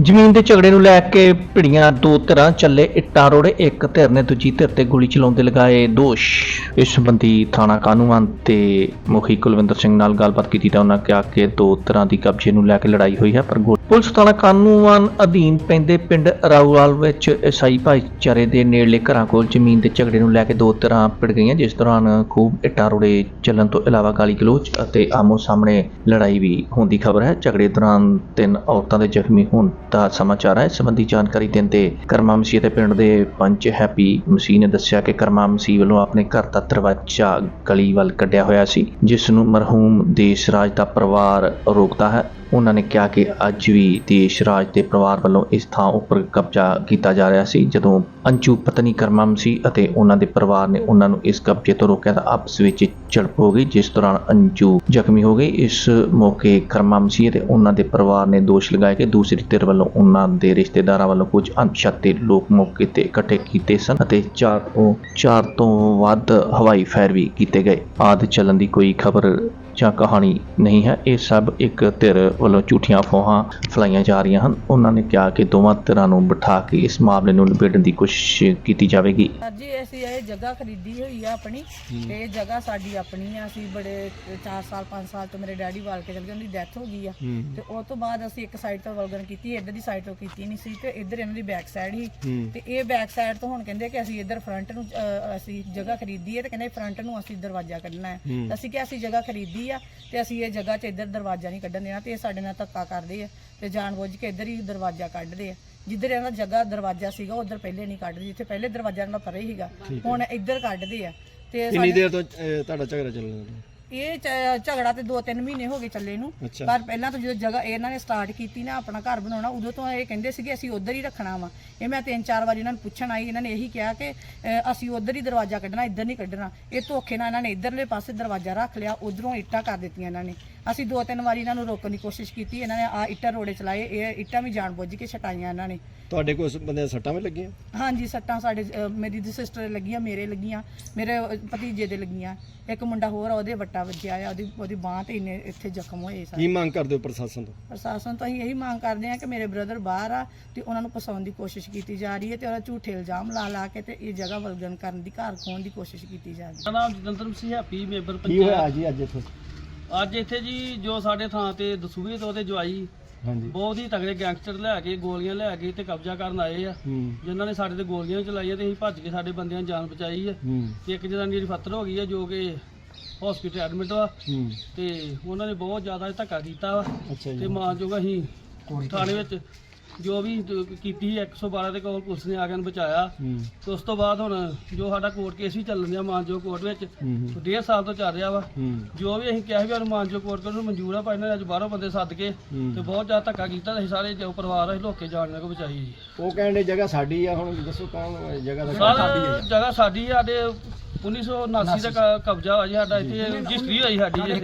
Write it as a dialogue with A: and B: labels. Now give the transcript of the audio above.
A: ਜ਼ਮੀਨ ਦੇ ਝਗੜੇ ਨੂੰ ਲੈ ਕੇ ਭਿੜੀਆਂ ਦੋ ਧਿਰਾਂ ਚੱਲੇ ਇੱਟਾਂ ਰੋੜੇ, ਇੱਕ ਧਿਰ ਨੇ ਦੂਜੀ ਧਿਰ ਤੇ ਗੋਲੀ ਚਲਾਉਂਦੇ ਲਗਾਏ ਦੋਸ਼। ਇਸ ਸੰਬੰਧੀ ਥਾਣਾ ਕਾਨੂੰਨ ਤੇ ਮੁਖੀ ਕੁਲਵਿੰਦਰ ਸਿੰਘ ਨਾਲ ਗੱਲਬਾਤ ਕੀਤੀ ਤਾਂ ਉਹਨਾਂ ਕਿਹਾ ਕਿ ਦੋ ਧਿਰਾਂ ਦੀ ਕਬਜ਼ੇ ਨੂੰ ਲੈ ਕੇ ਲੜਾਈ ਹੋਈ ਹੈ, ਪਰ ਪੁਲਿਸ ਥਾਣਾ ਕਾਨੂੰਨ ਅਧੀਨ ਪੈਂਦੇ ਪਿੰਡ ਰਾਊਵਾਲ ਵਿੱਚ ਈਸਾਈ ਭਾਈਚਾਰੇ ਦੇ ਨੇੜਲੇ ਘਰਾਂ ਕੋਲ ਜ਼ਮੀਨ ਦੇ ਝਗੜੇ ਨੂੰ ਲੈ ਕੇ ਦੋ ਧਿਰਾਂ ਭਿੜ ਗਈਆਂ, ਜਿਸ ਦੌਰਾਨ ਖੂਬ ਇੱਟਾਂ ਰੋੜੇ ਚੱਲਣ ਤੋਂ ਇਲਾਵਾ ਗਾਲੀ ਗਲੋਚ ਅਤੇ ਆਮੋ ਸਾਹਮਣੇ ਲੜਾਈ ਵੀ ਹੋਣ ਦੀ ਖਬਰ ਹੈ। ਝਗੜੇ ਦੌਰਾਨ ਤਿੰਨ ਔਰਤਾਂ ਦੇ ਜ਼ਖਮੀ ਹੋਣ ਦਾ ਸਮਾਚਾਰ ਹੈ। ਇਸ ਸੰਬੰਧੀ ਜਾਣਕਾਰੀ ਦਿੰਦੇ ਕਰਮਾ ਮਸੀਹ ਦੇ ਪਿੰਡ ਦੇ ਪੰਚ ਹੈਪੀ ਮਸੀਹ ਨੇ ਦੱਸਿਆ ਕਿ ਕਰਮਾ ਮਸੀਹ ਵੱਲੋਂ ਆਪਣੇ ਘਰ ਦਾ ਦਰਵਾਜ਼ਾ ਗਲੀ ਵੱਲ ਕੱਢਿਆ ਹੋਇਆ ਸੀ, ਜਿਸ ਨੂੰ ਮਰਹੂਮ ਦੇਸ਼ ਰਾਜ ਦਾ ਪਰਿਵਾਰ ਰੋਕਦਾ ਹੈ। ਉਹਨਾਂ ਨੇ ਕਿਹਾ ਕਿ ਅੱਜ ਵੀ ਦੇਸ਼ ਰਾਜ ਦੇ ਪਰਿਵਾਰ ਵੱਲੋਂ ਇਸ ਥਾਂ ਉੱਪਰ ਕਬਜ਼ਾ ਕੀਤਾ ਜਾ ਰਿਹਾ ਸੀ। ਜਦੋਂ ਅੰਚੂ ਪਤਨੀ ਕਰਮਾ ਸੀ ਅਤੇ ਉਹਨਾਂ ਦੇ ਪਰਿਵਾਰ ਨੇ ਉਹਨਾਂ ਨੂੰ ਇਸ ਕਬਜ਼ੇ ਤੋਂ ਰੋਕਿਆ ਤਾਂ ਆਪਸ ਵਿੱਚ ਝੜਪ ਹੋ ਗਈ, ਜਿਸ ਦੌਰਾਨ ਅੰਜੂ ਜ਼ਖਮੀ ਹੋ ਗਈ ਇਸ ਮੌਕੇ ਕਰਮਾ ਸੀ ਅਤੇ ਉਹਨਾਂ ਦੇ ਪਰਿਵਾਰ ਨੇ ਦੋਸ਼ ਲਗਾਇਆ ਕਿ ਦੂਸਰੀ ਧਿਰ ਵੱਲੋਂ ਉਹਨਾਂ ਦੇ ਰਿਸ਼ਤੇਦਾਰਾਂ ਵੱਲੋਂ ਕੁਝ ਅਣਪਛਾਤੇ ਲੋਕ ਮੌਕੇ ਤੇ ਇਕੱਠੇ ਕੀਤੇ ਸਨ ਅਤੇ ਚਾਰ ਤੋਂ ਚਾਰ ਤੋਂ ਵੱਧ ਹਵਾਈ ਫਾਇਰ ਵੀ ਕੀਤੇ ਗਏ। ਆਦਿ ਚੱਲਣ ਦੀ ਕੋਈ ਖਬਰ ਜਾਂ ਕਹਾਣੀ ਨਹੀਂ ਹੈ ਇਹ ਸਭ ਇੱਕ ਧਿਰ ਵੱਲੋਂ ਝੂਠੀਆਂ ਫੋਹਾਂ ਫਲਾਈਆਂ ਜਾ ਰਹੀਆਂ ਹਨ। ਉਹਨਾਂ ਨੇ ਕਿਹਾ ਕਿ ਦੋਵਾਂ ਧਿਰਾਂ ਨੂੰ ਬਿਠਾ ਕੇ ਇਸ ਮਾਮਲੇ ਨੂੰ ਨਿਬੇੜਨ ਦੀ ਕੋਸ਼ਿਸ਼ ਕੀਤੀ ਜਾਵੇਗੀ।
B: ਜੀ ਅਸੀਂ ਇਹ ਜਗ੍ਹਾ ਖਰੀਦੀ ਹੋਈ ਆ ਆਪਣੀ। ਤੇ ਇਹ ਜਗ੍ਹਾ ਸਾਡੀ ਆਪਣੀ ਆ। ਅਸੀਂ ਬੜੇ 4 ਸਾਲ 5 ਸਾਲ ਤੋਂ ਮੇਰੇ ਡੈਡੀ ਵਾਲ ਕੇ ਚਲ ਗਏ ਉਹਨਾਂ ਦੀ ਡੈਥ ਹੋ ਗਈ ਆ। ਤੇ ਉਸ ਤੋਂ ਬਾਅਦ ਅਸੀਂ ਇੱਕ ਸਾਈਡ ਤੋਂ ਵਲਗਨ ਕੀਤੀ ਇੱਧਰ ਦੀ ਸਾਈਡ ਤੋਂ ਕੀਤੀ ਨਹੀਂ ਸੀ ਤੇ ਇੱਧਰ ਇਹਨਾਂ ਦੀ ਬੈਕ ਸਾਈਡ ਹੀ। ਤੇ ਇਹ ਬੈਕ ਸਾਈਡ ਤੋਂ ਹੁਣ ਕਹਿੰਦੇ ਕਿ ਅਸੀਂ ਇੱਧਰ ਫਰੰਟ ਨੂੰ ਅਸੀਂ ਜਗ੍ਹਾ ਖਰੀਦੀ ਹੈ ਤੇ ਕਹਿੰਦੇ ਫਰੰਟ ਨੂੰ ਅਸੀਂ ਦਰਵਾਜ਼ਾ ਕੱਢਣਾ ਹੈ। ਤਾਂ ਅਸੀਂ ਕਿ ਅਸੀਂ ਜਗ੍ਹਾ ਖਰੀਦੀ ਆ ਤੇ ਅਸੀਂ ਇਹ ਜਗ੍ਹਾ 'ਚ ਇੱਧਰ ਦਰਵਾਜ਼ਾ ਨਹੀਂ ਕੱਢਣ ਦੇਣਾ ਤੇ ਇਹ ਸਾਡੇ ਨਾਲ ਧੱਕਾ ਕਰਦੇ ਆ ਤੇ ਜਾਣਬੁੱਝ ਕੇ ਇੱਧਰ ਹੀ ਦਰਵਾਜ਼ਾ ਕੱਢਦੇ ਆ। ਜਿੱਧਰ ਇਹਨਾਂ ਦਾ ਜਗ੍ਹਾ ਦਰਵਾਜ਼ਾ ਸੀਗਾ ਉਧਰ ਪਹਿਲੇ ਨਹੀਂ ਕੱਢਦੇ ਜਿੱਥੇ ਪਹਿਲੇ ਦਰਵਾਜ਼ਾ ਇਹਨਾਂ ਦਾ ਪਰੇ ਸੀਗਾ ਹੁਣ ਇੱਧਰ ਕੱਢਦੇ ਆ ਤੇ
C: ਕਿੰਨੀ ਦੇਰ ਤੋਂ ਅਹ, ਤੁਹਾਡਾ ਝਗੜਾ ਚੱਲ ਰਿਹਾ?
B: ਇਹ ਝਗੜਾ ਤੇ 2-3 ਮਹੀਨੇ ਹੋ ਗਏ ਚੱਲੇ ਨੂੰ।
C: ਅੱਛਾ।
B: ਪਰ ਪਹਿਲਾਂ ਤੋਂ ਜਦੋਂ ਜਗ੍ਹਾ ਇਹਨਾਂ ਨੇ ਸਟਾਰਟ ਕੀਤੀ ਨਾ ਆਪਣਾ ਘਰ ਬਣਾਉਣਾ ਉਦੋਂ ਤੋਂ ਇਹ ਕਹਿੰਦੇ ਸੀਗੇ ਅਸੀਂ ਉਧਰ ਹੀ ਰੱਖਣਾ ਵਾ। ਇਹ ਮੈਂ ਤਿੰਨ ਚਾਰ ਵਾਰੀ ਇਹਨਾਂ ਨੂੰ ਪੁੱਛਣ ਆਈ ਇਹਨਾਂ ਨੇ ਇਹੀ ਕਿਹਾ ਕਿ ਅ, ਅਸੀਂ ਉਧਰ ਹੀ ਦਰਵਾਜ਼ਾ ਕੱਢਣਾ ਇੱਧਰ ਨਹੀਂ ਕੱਢਣਾ। ਇਹ ਧੋਖੇ ਨਾਲ ਇਹਨਾਂ ਨੇ ਇੱਧਰਲੇ ਪਾਸੇ ਦਰਵਾਜ਼ਾ ਰੱਖ ਲਿਆ ਉਧਰੋਂ ਇੱਟਾਂ ਕਰ ਦਿੱਤੀਆਂ ਇਹਨਾਂ ਨੇ। ਅਸੀਂ ਦੋ ਤਿੰਨ ਵਾਰੀ ਇਹਨਾਂ ਨੂੰ ਰੋਕਣ ਦੀ ਕੋਸ਼ਿਸ਼ ਕੀਤੀ ਇਹਨਾਂ ਨੇ ਆ ਇੱਟਾਂ ਰੋੜੇ ਚਲਾਏ ਇਹ ਇੱਟਾਂ ਵੀ ਜਾਣਬੁੱਝ ਕੇ ਛਟਾਈਆਂ ਇਹਨਾਂ ਨੇ।
C: ਤੁਹਾਡੇ ਕੋਲ ਬੰਦੇ ਦੇ ਸੱਟਾਂ ਵੀ ਲੱਗੀਆਂ?
B: ਹਾਂਜੀ ਸੱਟਾਂ ਸਾਡੇ ਅ, ਮੇਰੀ ਦੀ ਸਿਸਟਰ ਲੱਗੀਆਂ ਮੇਰੇ ਲੱਗੀਆਂ ਮੇਰੇ ਅ, ਭਤੀਜੇ ਦੇ ਲੱਗੀਆਂ ਇੱਕ ਮੁੰਡਾ ਹੋਰ ਆ ਉਹਦੇ ਵੱਟਾ ਵੱਜਿਆ ਆ ਉਹਦੀ ਉਹਦੀ ਬਾਹ ਤੇ ਇੰਨੇ ਇੱਥੇ ਜ਼ਖਮ ਹੋਏ ਸਾਰੇ।
C: ਕੀ ਮੰਗ ਕਰਦੇ ਹੋ ਪ੍ਰਸ਼ਾਸਨ ਤੋਂ?
B: ਪ੍ਰਸ਼ਾਸਨ ਤੋਂ ਅਸੀਂ ਇਹੀ ਮੰਗ ਕਰਦੇ ਹਾਂ ਕਿ ਮੇਰੇ ਬ੍ਰਦਰ ਬਾਹਰ ਆ ਤੇ ਉਹਨਾਂ ਨੂੰ ਫਸਾਉਣ ਦੀ ਕੋਸ਼ਿਸ਼ ਕੀਤੀ ਜਾ ਰਹੀ ਹੈ ਤੇ ਉਹਦਾ ਝੂਠੇ ਇਲਜ਼ਾਮ ਲਾ ਲਾ ਕੇ ਤੇ ਇਹ ਜਗ੍ਹਾ ਵਲਗਨ ਕਰਨ ਦੀ ਘਰ ਖੋਣ ਦੀ ਕੋਸ਼ਿਸ਼ ਕੀਤੀ ਜਾ ਰਹੀ ਹੈ।
D: ਮੇਰਾ ਨਾਮ ਜਤਿੰਦਰ ਸਿੰਘ ਹੈਪੀ ਮੈਂਬਰ
C: ਕੀ ਹੋਇਆ
D: ਪੰਚਾਇਤ।
C: ਜੀ ਅੱਜ ਇੱਥੇ?
D: ਅੱਜ ਇੱਥੇ ਜੀ ਜੋ ਸਾਡੇ ਥਾਂ ਤੇ ਦਸੂਹੇ ਤੋਂ ਤੇ ਜਵਾਈ
C: ਹਾਂਜੀ।
D: ਬਹੁਤ ਹੀ ਤਗੜੇ ਗੈਂਗਸਟਰ ਲੈ ਕੇ ਗੋਲੀਆਂ ਲੈ ਕੇ ਤੇ ਕਬਜ਼ਾ ਕਰਨ ਆਏ ਆ।
C: ਹੂੰ।
D: ਜਿਨ੍ਹਾਂ ਨੇ ਸਾਡੇ ਤੇ ਗੋਲੀਆਂ ਚਲਾਈਆਂ ਤੇ ਅਸੀਂ ਭੱਜ ਕੇ ਸਾਡੇ ਬੰਦਿਆਂ ਦੀ ਜਾਨ ਬਚਾਈ ਹੂੰ। ਤੇ ਇੱਕ ਜਨਾਨੀ ਦੀ ਫੱਤਰ ਹੋ ਗਈ ਹੈ ਜੋ ਕਿ ਹਸਪੀਟਲ ਐਡਮਿਟ ਵਾ
C: ਹੂੰ।
D: ਤੇ ਉਹਨਾਂ ਨੇ ਬਹੁਤ ਜ਼ਿਆਦਾ ਧੱਕਾ ਕੀਤਾ ਵਾ।
C: ਅੱਛਾ
D: ਤੇ
C: ਜੀ
D: ਮਾਂ ਜੋ ਅਸੀਂ ਥਾਣੇ ਵਿੱਚ ਜੋ ਵੀ ਕੀਤੀ 112 ਦੇ ਕੋਲ ਪੁਲਿਸ ਨੇ ਆ ਕੇ ਬਚਾਇਆ।
C: ਹੂੰ।
D: ਤੇ ਉਸ ਤੋਂ ਬਾਅਦ ਹੁਣ ਜੋ ਸਾਡਾ ਕੋਰਟ ਕੇਸ ਵੀ ਚੱਲਣ ਡਿਆ ਮਾਨਜੋ ਕੋਰਟ ਵਿੱਚ
C: ਹੂੰ
D: ਡੇਢ ਸਾਲ ਤੋਂ ਚੱਲ ਰਿਹਾ ਵਾ।
C: ਹੂੰ।
D: ਜੋ ਵੀ ਅਸੀਂ ਕਿਹਾ ਵੀ ਹਨੂੰਮਾਨ ਜੋ ਕੋਰਟ ਨੂੰ ਮਨਜ਼ੂਰ ਆ ਪਰ ਇਹਨਾਂ ਨੇ ਅੱਜ ਬਾਹਰੋਂ ਬੰਦੇ ਸੱਦ ਕੇ
C: ਹੂੰ।
D: ਤੇ ਬਹੁਤ ਜ਼ਿਆਦਾ ਧੱਕਾ ਕੀਤਾ ਤੇ ਅਸੀਂ ਸਾਰੇ ਜੋ ਪਰਿਵਾਰ ਅਸੀਂ ਲੋਕੇ ਜਾਣਨੇ ਕੋ ਬਚਾਈ ਜੀ
C: ਉਹ ਕਹਿੰਦੇ ਜਗ੍ਹਾ ਸਾਡੀ ਆ ਹੁਣ ਦੱਸੋ ਕੌਣ ਜਗ੍ਹਾ ਦਾ
D: ਸਾਰਾ ਜਗ੍ਹਾ ਸਾਡੀ ਆ, ਸਾਡੇ 1979 ਦਾ ਕ- ਕਬਜ਼ਾ ਹੋਇਆ ਜੀ ਸਾਡਾ ਇੱਥੇ ਰਜਿਸਟਰੀ ਹੋਈ ਸਾਡੀ ਜੀ।